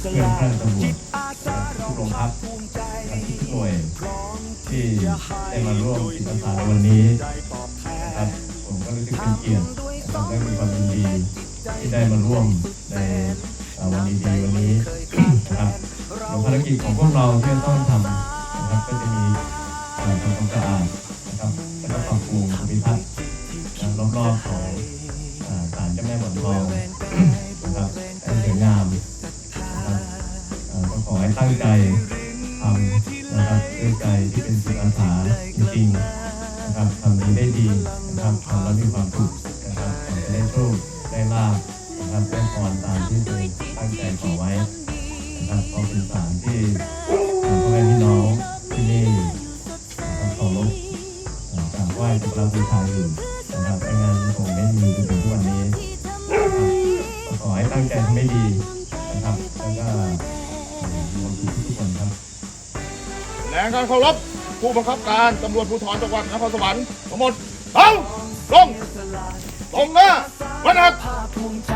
เพื่อนข้าราชการตำรวจทุกโรงพักนะครับทุกหน่วยที่ได้มาร่วมจิตอาสาในวันนี้นะครับผมก็รู้สึกเป็นเกียรตินะครับและมีความยินดีที่ได้มาร่วมในเอ่อวันดีๆวันนี้นะครับเดี๋ยภารกิจของพวกเราที่ต้องทำนะครับก็จะมีทำความสะอาดนะครับแล้วก็ปรับปรุงภูมิทัศน์รอบๆของศาลเจ้าแม่หมอนทอง ตั้งใจทำนะครับด้วยใจที่เป็นจิตอาสาจริงๆนะครับทำนี้ได้ดีนะครับทำแล้วมีความสุขนะครับขอได้โชคได้ลาภนะครับได้พรตามที่ตัวเองตั้งใจขอไว้นะครับก็เป็นสารที่เอ่อพ่อแม่พี่น้องที่นี่นะครับเคารพเอ่อกราบไหว้สักการะบูชาอยู่นะครับไม่งั้นคงไม่มีจนถึงทุกวันนี้นะครับขอให้ตั้งใจทำให้ดีนะครับแล้วก็ แรงการเคารพผู้บังคับการตำรวจภูธรจังหวัดนครสวรรค์ทั้งหมดตั้งลงตรงหน้าวันหักภาคภูมิใจ